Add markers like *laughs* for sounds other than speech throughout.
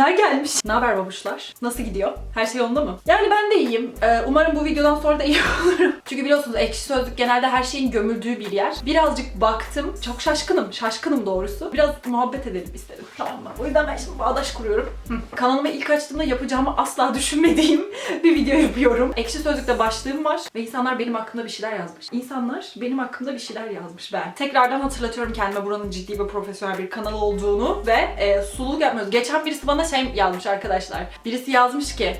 Kimler gelmiş? Ne haber babuşlar? Nasıl gidiyor? Her şey yolunda mı? Yani ben de iyiyim. Ee, umarım bu videodan sonra da iyi *laughs* olurum. Çünkü biliyorsunuz ekşi sözlük genelde her şeyin gömüldüğü bir yer. Birazcık baktım. Çok şaşkınım. Şaşkınım doğrusu. Biraz muhabbet edelim istedim. Tamam mı? O yüzden ben şimdi bağdaş kuruyorum. Hı. Kanalımı ilk açtığımda yapacağımı asla *laughs* düşünmediğim bir video yapıyorum. Ekşi sözlükte başlığım var ve insanlar benim hakkımda bir şeyler yazmış. İnsanlar benim hakkımda bir şeyler yazmış ben. Tekrardan hatırlatıyorum kendime buranın ciddi ve profesyonel bir kanal olduğunu ve e, sululuk yapmıyoruz. Geçen birisi bana şey yazmış arkadaşlar. Birisi yazmış ki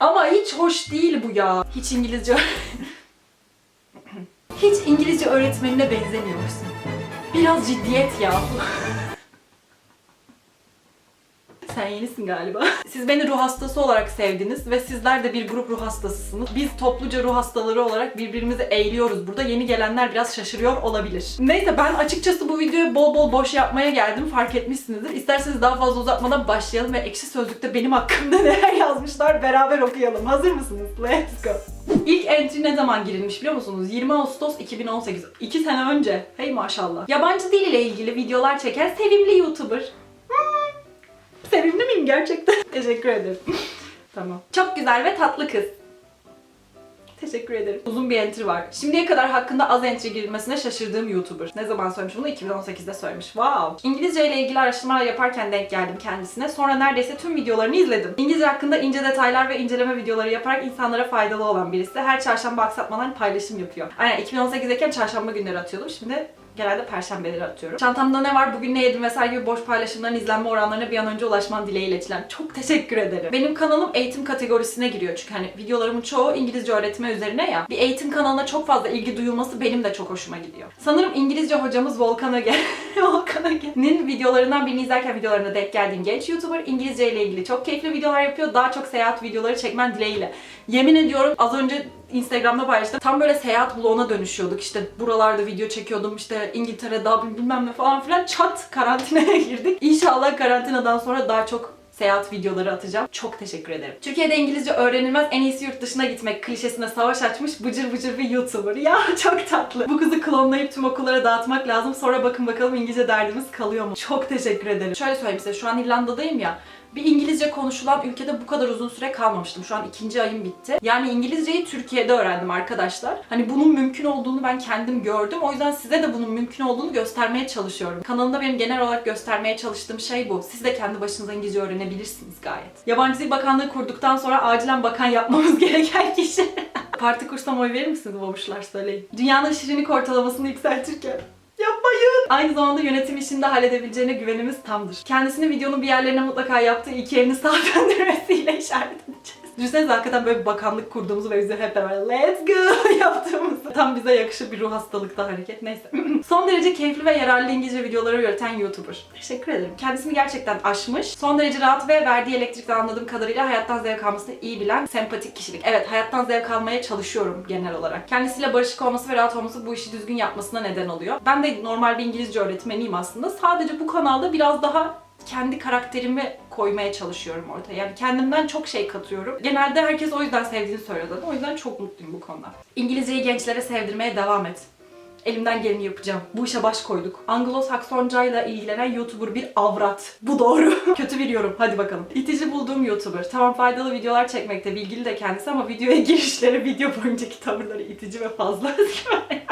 ama hiç hoş değil bu ya. Hiç İngilizce *laughs* Hiç İngilizce öğretmenine benzemiyorsun. Biraz ciddiyet ya. *laughs* Sen yenisin galiba. *laughs* Siz beni ruh hastası olarak sevdiniz ve sizler de bir grup ruh hastasısınız. Biz topluca ruh hastaları olarak birbirimizi eğliyoruz. Burada yeni gelenler biraz şaşırıyor olabilir. Neyse ben açıkçası bu videoyu bol bol boş yapmaya geldim. Fark etmişsinizdir. İsterseniz daha fazla uzatmadan başlayalım ve ekşi sözlükte benim hakkımda *laughs* neler yazmışlar beraber okuyalım. Hazır mısınız? Let's go. İlk entry ne zaman girilmiş biliyor musunuz? 20 Ağustos 2018. 2 sene önce. Hey maşallah. Yabancı dil ile ilgili videolar çeken sevimli YouTuber. Sevimli miyim gerçekten? *laughs* Teşekkür ederim. tamam. Çok güzel ve tatlı kız. Teşekkür ederim. Uzun bir entry var. Şimdiye kadar hakkında az entry girilmesine şaşırdığım YouTuber. Ne zaman söylemiş bunu? 2018'de söylemiş. Wow. İngilizce ile ilgili araştırmalar yaparken denk geldim kendisine. Sonra neredeyse tüm videolarını izledim. İngilizce hakkında ince detaylar ve inceleme videoları yaparak insanlara faydalı olan birisi. Her çarşamba aksatmadan paylaşım yapıyor. Aynen 2018'deyken çarşamba günleri atıyordum. Şimdi genelde perşembeleri atıyorum. Çantamda ne var, bugün ne yedim vesaire gibi boş paylaşımların izlenme oranlarına bir an önce ulaşman dileğiyle Çilen. Çok teşekkür ederim. Benim kanalım eğitim kategorisine giriyor. Çünkü hani videolarımın çoğu İngilizce öğretme üzerine ya. Bir eğitim kanalına çok fazla ilgi duyulması benim de çok hoşuma gidiyor. Sanırım İngilizce hocamız Volkan Öge, *laughs* Volkan Öge'nin videolarından birini izlerken videolarına denk geldiğim genç YouTuber İngilizce ile ilgili çok keyifli videolar yapıyor. Daha çok seyahat videoları çekmen dileğiyle. Yemin ediyorum az önce Instagram'da paylaştım. Tam böyle seyahat vloguna dönüşüyorduk. İşte buralarda video çekiyordum. İşte İngiltere, Dublin bilmem ne falan filan. Çat karantinaya *laughs* girdik. İnşallah karantinadan sonra daha çok seyahat videoları atacağım. Çok teşekkür ederim. Türkiye'de İngilizce öğrenilmez en iyisi yurt dışına gitmek klişesine savaş açmış bıcır bıcır bir YouTuber. Ya *laughs* çok tatlı. Bu kızı klonlayıp tüm okullara dağıtmak lazım. Sonra bakın bakalım İngilizce derdimiz kalıyor mu? Çok teşekkür ederim. Şöyle söyleyeyim size. Şu an İrlanda'dayım ya bir İngilizce konuşulan ülkede bu kadar uzun süre kalmamıştım. Şu an ikinci ayım bitti. Yani İngilizceyi Türkiye'de öğrendim arkadaşlar. Hani bunun mümkün olduğunu ben kendim gördüm. O yüzden size de bunun mümkün olduğunu göstermeye çalışıyorum. Kanalımda benim genel olarak göstermeye çalıştığım şey bu. Siz de kendi başınıza İngilizce öğrenebilirsiniz gayet. Yabancı Dil Bakanlığı kurduktan sonra acilen bakan yapmamız *laughs* gereken kişi. Parti kursam oy verir misiniz babuşlar söyleyin. Dünyanın şirinlik ortalamasını yükseltirken. Yapmayın. Aynı zamanda yönetim işinde halledebileceğine güvenimiz tamdır. Kendisini videonun bir yerlerine mutlaka yaptığı iki elini sahiplendirmesiyle *laughs* işaret edeceğiz. Düşünsenize hakikaten böyle bir bakanlık kurduğumuzu ve bize hep beraber let's go. *laughs* Tam bize yakışır bir ruh hastalıkta hareket. Neyse. *clears throat* Son derece keyifli ve yararlı İngilizce videoları üreten YouTuber. Teşekkür ederim. Kendisini gerçekten aşmış. Son derece rahat ve verdiği elektrikten anladığım kadarıyla hayattan zevk almasını iyi bilen sempatik kişilik. Evet hayattan zevk almaya çalışıyorum genel olarak. Kendisiyle barışık olması ve rahat olması bu işi düzgün yapmasına neden oluyor. Ben de normal bir İngilizce öğretmeniyim aslında. Sadece bu kanalda biraz daha kendi karakterimi koymaya çalışıyorum ortaya. Yani kendimden çok şey katıyorum. Genelde herkes o yüzden sevdiğini söylüyor zaten. O yüzden çok mutluyum bu konuda. İngilizceyi gençlere sevdirmeye devam et. Elimden geleni yapacağım. Bu işe baş koyduk. Anglo-Saksoncayla ilgilenen YouTuber bir avrat. Bu doğru. *laughs* Kötü bir. Hadi bakalım. İtici bulduğum YouTuber. Tamam faydalı videolar çekmekte. Bilgili de kendisi ama videoya *laughs* girişleri, video boyuncaki tavırları itici ve fazla. *laughs*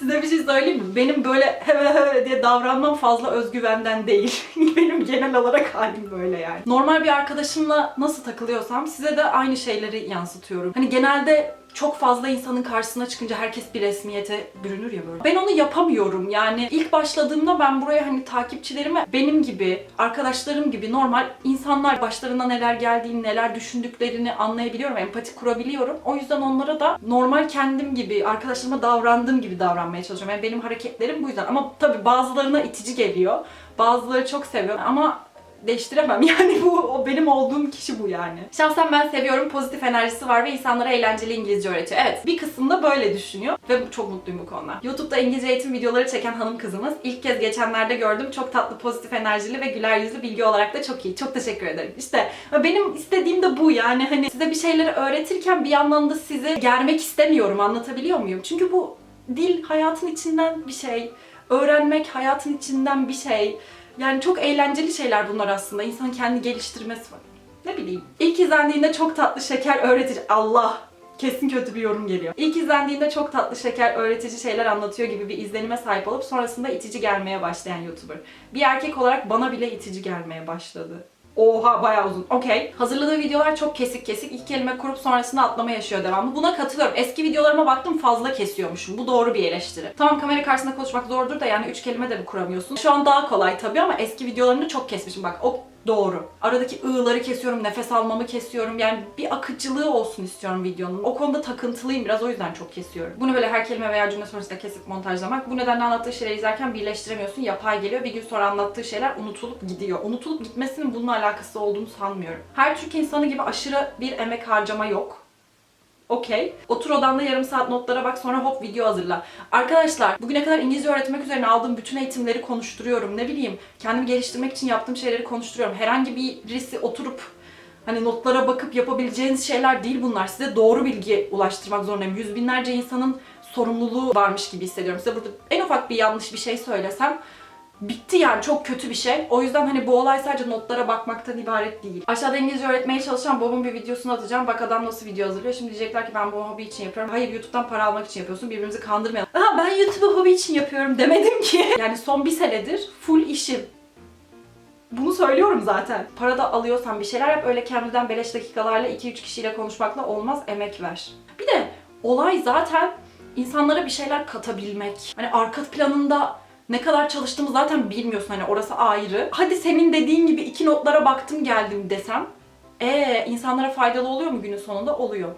Size bir şey söyleyeyim mi? Benim böyle heve heve diye davranmam fazla özgüvenden değil. *laughs* Benim genel olarak halim böyle yani. Normal bir arkadaşımla nasıl takılıyorsam size de aynı şeyleri yansıtıyorum. Hani genelde çok fazla insanın karşısına çıkınca herkes bir resmiyete bürünür ya böyle. Ben onu yapamıyorum. Yani ilk başladığımda ben buraya hani takipçilerime benim gibi, arkadaşlarım gibi normal insanlar başlarına neler geldiğini, neler düşündüklerini anlayabiliyorum, empati kurabiliyorum. O yüzden onlara da normal kendim gibi, arkadaşlarıma davrandığım gibi davranmaya çalışıyorum. Yani benim hareketlerim bu yüzden. Ama tabii bazılarına itici geliyor. Bazıları çok seviyor ama değiştiremem. *laughs* Yani bu o benim olduğum kişi bu yani. Şahsen ben seviyorum. Pozitif enerjisi var ve insanlara eğlenceli İngilizce öğretiyor. Evet, bir kısımda böyle düşünüyor ve çok mutluyum bu konuda. YouTube'da İngilizce eğitim videoları çeken hanım kızımız. İlk kez geçenlerde gördüm. Çok tatlı, pozitif enerjili ve güler yüzlü bilgi olarak da çok iyi. Çok teşekkür ederim. İşte benim istediğim de bu yani. Hani size bir şeyleri öğretirken bir yandan da sizi germek istemiyorum. Anlatabiliyor muyum? Çünkü bu dil hayatın içinden bir şey. Öğrenmek hayatın içinden bir şey. Yani çok eğlenceli şeyler bunlar aslında. İnsanın kendi geliştirmesi var. Ne bileyim. İlk izlendiğinde çok tatlı şeker öğretici. Allah! Kesin kötü bir yorum geliyor. İlk izlendiğinde çok tatlı şeker öğretici şeyler anlatıyor gibi bir izlenime sahip olup sonrasında itici gelmeye başlayan YouTuber. Bir erkek olarak bana bile itici gelmeye başladı. Oha bayağı uzun. Okey. Hazırladığı videolar çok kesik kesik. İlk kelime kurup sonrasında atlama yaşıyor devamlı. Buna katılıyorum. Eski videolarıma baktım fazla kesiyormuşum. Bu doğru bir eleştiri. Tamam kamera karşısında konuşmak zordur da yani üç kelime de mi kuramıyorsun? Şu an daha kolay tabii ama eski videolarını çok kesmişim. Bak o Doğru. Aradaki ığları kesiyorum, nefes almamı kesiyorum. Yani bir akıcılığı olsun istiyorum videonun. O konuda takıntılıyım biraz o yüzden çok kesiyorum. Bunu böyle her kelime veya cümle sonrasında kesip montajlamak. Bu nedenle anlattığı şeyleri izlerken birleştiremiyorsun. Yapay geliyor. Bir gün sonra anlattığı şeyler unutulup gidiyor. Unutulup gitmesinin bununla alakası olduğunu sanmıyorum. Her Türk insanı gibi aşırı bir emek harcama yok. Okey. Otur odanda yarım saat notlara bak sonra hop video hazırla. Arkadaşlar bugüne kadar İngilizce öğretmek üzerine aldığım bütün eğitimleri konuşturuyorum. Ne bileyim kendimi geliştirmek için yaptığım şeyleri konuşturuyorum. Herhangi birisi oturup hani notlara bakıp yapabileceğiniz şeyler değil bunlar. Size doğru bilgi ulaştırmak zorundayım. Yüz binlerce insanın sorumluluğu varmış gibi hissediyorum. Size burada en ufak bir yanlış bir şey söylesem bitti yani çok kötü bir şey. O yüzden hani bu olay sadece notlara bakmaktan ibaret değil. Aşağıda İngilizce öğretmeye çalışan babamın bir videosunu atacağım. Bak adam nasıl video hazırlıyor. Şimdi diyecekler ki ben bu hobi için yapıyorum. Hayır YouTube'dan para almak için yapıyorsun. Birbirimizi kandırmayalım. Aha ben YouTube'u hobi için yapıyorum demedim ki. *laughs* Yani son bir senedir full işim. Bunu söylüyorum zaten. Para da alıyorsan bir şeyler yap. Öyle kendinden beleş dakikalarla 2-3 kişiyle konuşmakla olmaz. Emek ver. Bir de olay zaten insanlara bir şeyler katabilmek. Hani arka planında ne kadar çalıştığımı zaten bilmiyorsun hani orası ayrı. Hadi senin dediğin gibi iki notlara baktım geldim desem. Ee insanlara faydalı oluyor mu günün sonunda? Oluyor.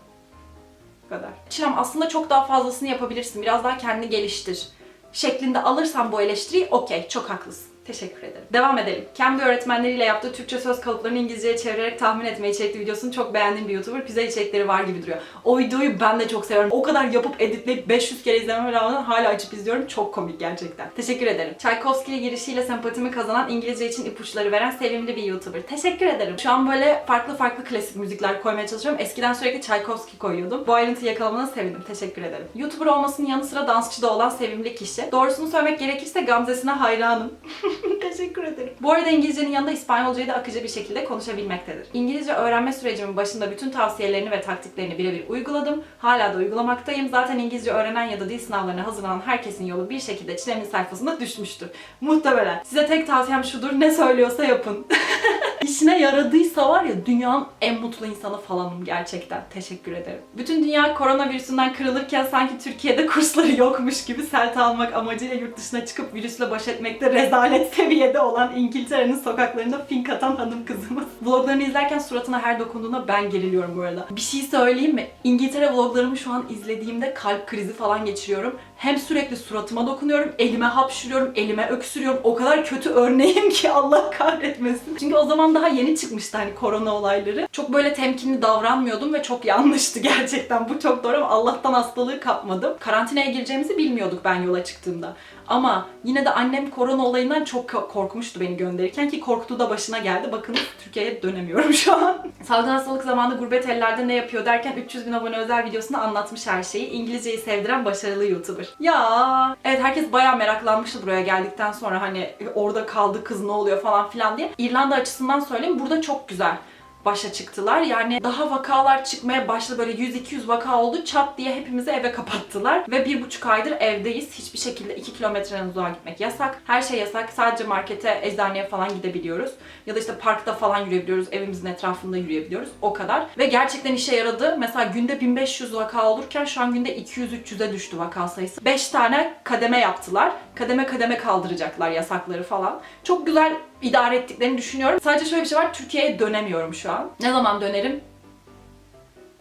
Bu kadar. Çilem aslında çok daha fazlasını yapabilirsin. Biraz daha kendini geliştir. Şeklinde alırsan bu eleştiriyi okey çok haklısın. Teşekkür ederim. Devam edelim. Kendi öğretmenleriyle yaptığı Türkçe söz kalıplarını İngilizceye çevirerek tahmin etmeye içerikli videosunu çok beğendiğim bir YouTuber. Güzel içerikleri var gibi duruyor. O videoyu ben de çok seviyorum. O kadar yapıp editleyip 500 kere izlememe rağmen hala açıp izliyorum. Çok komik gerçekten. Teşekkür ederim. Tchaikovsky girişiyle sempatimi kazanan İngilizce için ipuçları veren sevimli bir YouTuber. Teşekkür ederim. Şu an böyle farklı farklı klasik müzikler koymaya çalışıyorum. Eskiden sürekli Tchaikovsky koyuyordum. Bu ayrıntıyı yakalamana sevindim. Teşekkür ederim. YouTuber olmasının yanı sıra dansçı da olan sevimli kişi. Doğrusunu söylemek gerekirse Gamze'sine hayranım. *laughs* Teşekkür ederim. Bu arada İngilizcenin yanında İspanyolcayı da akıcı bir şekilde konuşabilmektedir. İngilizce öğrenme sürecimin başında bütün tavsiyelerini ve taktiklerini birebir uyguladım. Hala da uygulamaktayım. Zaten İngilizce öğrenen ya da dil sınavlarına hazırlanan herkesin yolu bir şekilde Çilem'in sayfasında düşmüştür. Muhtemelen. Size tek tavsiyem şudur. Ne söylüyorsa yapın. *laughs* İşine yaradıysa var ya dünyanın en mutlu insanı falanım gerçekten. Teşekkür ederim. Bütün dünya koronavirüsünden kırılırken sanki Türkiye'de kursları yokmuş gibi sert almak amacıyla yurt dışına çıkıp virüsle baş etmekte rezalet seviyede olan İngiltere'nin sokaklarında fink atan hanım kızımız. Vloglarını izlerken suratına her dokunduğunda ben geriliyorum bu arada. Bir şey söyleyeyim mi? İngiltere vloglarımı şu an izlediğimde kalp krizi falan geçiriyorum. Hem sürekli suratıma dokunuyorum, elime hapşırıyorum, elime öksürüyorum. O kadar kötü örneğim ki *laughs* Allah kahretmesin. Çünkü o zaman daha yeni çıkmıştı hani korona olayları. Çok böyle temkinli davranmıyordum ve çok yanlıştı *laughs* gerçekten. Bu çok doğru ama Allah'tan hastalığı kapmadım. Karantinaya gireceğimizi bilmiyorduk ben yola çıktığımda. Ama yine de annem korona olayından çok ko- korkmuştu beni gönderirken ki korktuğu da başına geldi. Bakın Türkiye'ye dönemiyorum *laughs* şu an. Salgın hastalık zamanında gurbet ellerde ne yapıyor derken 300 bin abone özel videosunda anlatmış her şeyi. İngilizceyi sevdiren başarılı YouTuber. Ya. Evet herkes bayağı meraklanmıştı buraya geldikten sonra hani orada kaldı kız ne oluyor? falan filan diye. İrlanda açısından söyleyeyim burada çok güzel başa çıktılar. Yani daha vakalar çıkmaya başladı. Böyle 100-200 vaka oldu. Çat diye hepimizi eve kapattılar. Ve bir buçuk aydır evdeyiz. Hiçbir şekilde 2 kilometreden uzağa gitmek yasak. Her şey yasak. Sadece markete, eczaneye falan gidebiliyoruz. Ya da işte parkta falan yürüyebiliyoruz. Evimizin etrafında yürüyebiliyoruz. O kadar. Ve gerçekten işe yaradı. Mesela günde 1500 vaka olurken şu an günde 200-300'e düştü vaka sayısı. 5 tane kademe yaptılar. Kademe kademe kaldıracaklar yasakları falan. Çok güzel idare ettiklerini düşünüyorum. Sadece şöyle bir şey var. Türkiye'ye dönemiyorum şu an. Ne zaman dönerim?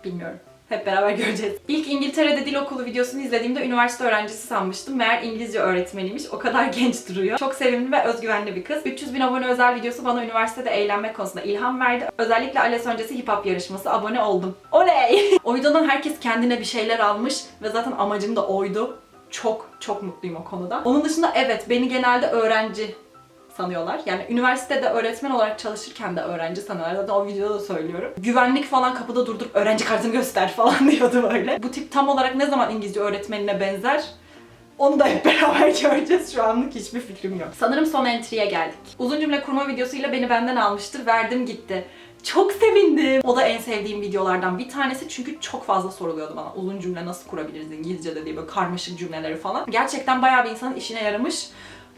Bilmiyorum. Hep beraber *laughs* göreceğiz. İlk İngiltere'de dil okulu videosunu izlediğimde üniversite öğrencisi sanmıştım. Meğer İngilizce öğretmeniymiş. O kadar *laughs* genç duruyor. Çok sevimli ve özgüvenli bir kız. 300 bin abone özel videosu bana üniversitede eğlenmek konusunda ilham verdi. Özellikle ALES öncesi hip hop yarışması abone oldum. Oley! *laughs* o videodan herkes kendine bir şeyler almış ve zaten amacım da oydu. Çok çok mutluyum o konuda. Onun dışında evet beni genelde öğrenci sanıyorlar. Yani üniversitede öğretmen olarak çalışırken de öğrenci sanıyorlar. Zaten o videoda da söylüyorum. Güvenlik falan kapıda durdurup öğrenci kartını göster *laughs* falan diyordu böyle. Bu tip tam olarak ne zaman İngilizce öğretmenine benzer? Onu da hep *laughs* beraber göreceğiz. Şu anlık hiçbir fikrim yok. Sanırım son entry'ye geldik. Uzun cümle kurma videosuyla beni benden almıştır. Verdim gitti. Çok sevindim. O da en sevdiğim videolardan bir tanesi çünkü çok fazla soruluyordu bana. Uzun cümle nasıl kurabiliriz İngilizce'de diye böyle karmaşık cümleleri falan. Gerçekten bayağı bir insanın işine yaramış.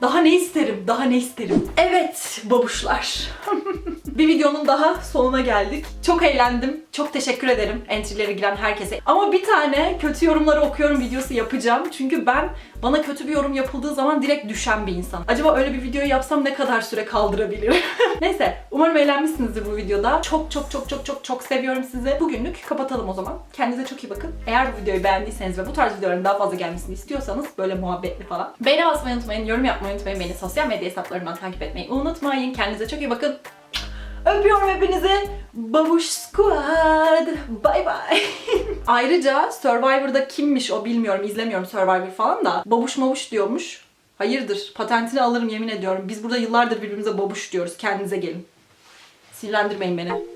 Daha ne isterim? Daha ne isterim? Evet babuşlar. *laughs* bir videonun daha sonuna geldik. Çok eğlendim. Çok teşekkür ederim entry'lere giren herkese. Ama bir tane kötü yorumları okuyorum videosu yapacağım. Çünkü ben bana kötü bir yorum yapıldığı zaman direkt düşen bir insan. Acaba öyle bir videoyu yapsam ne kadar süre kaldırabilirim? *laughs* Neyse umarım eğlenmişsinizdir bu videoda. Çok çok çok çok çok çok seviyorum sizi. Bugünlük kapatalım o zaman. Kendinize çok iyi bakın. Eğer bu videoyu beğendiyseniz ve bu tarz videoların daha fazla gelmesini istiyorsanız böyle muhabbetli falan. Beğeni basmayı unutmayın, yorum yapmayı unutmayın. Beni sosyal medya hesaplarımdan takip etmeyi unutmayın. Kendinize çok iyi bakın. Öpüyorum hepinizi. Babuş Squad. Bye bye. *laughs* Ayrıca Survivor'da kimmiş o bilmiyorum. izlemiyorum Survivor falan da. Babuş mabuş diyormuş. Hayırdır? Patentini alırım yemin ediyorum. Biz burada yıllardır birbirimize babuş diyoruz. Kendinize gelin. Sinirlendirmeyin beni.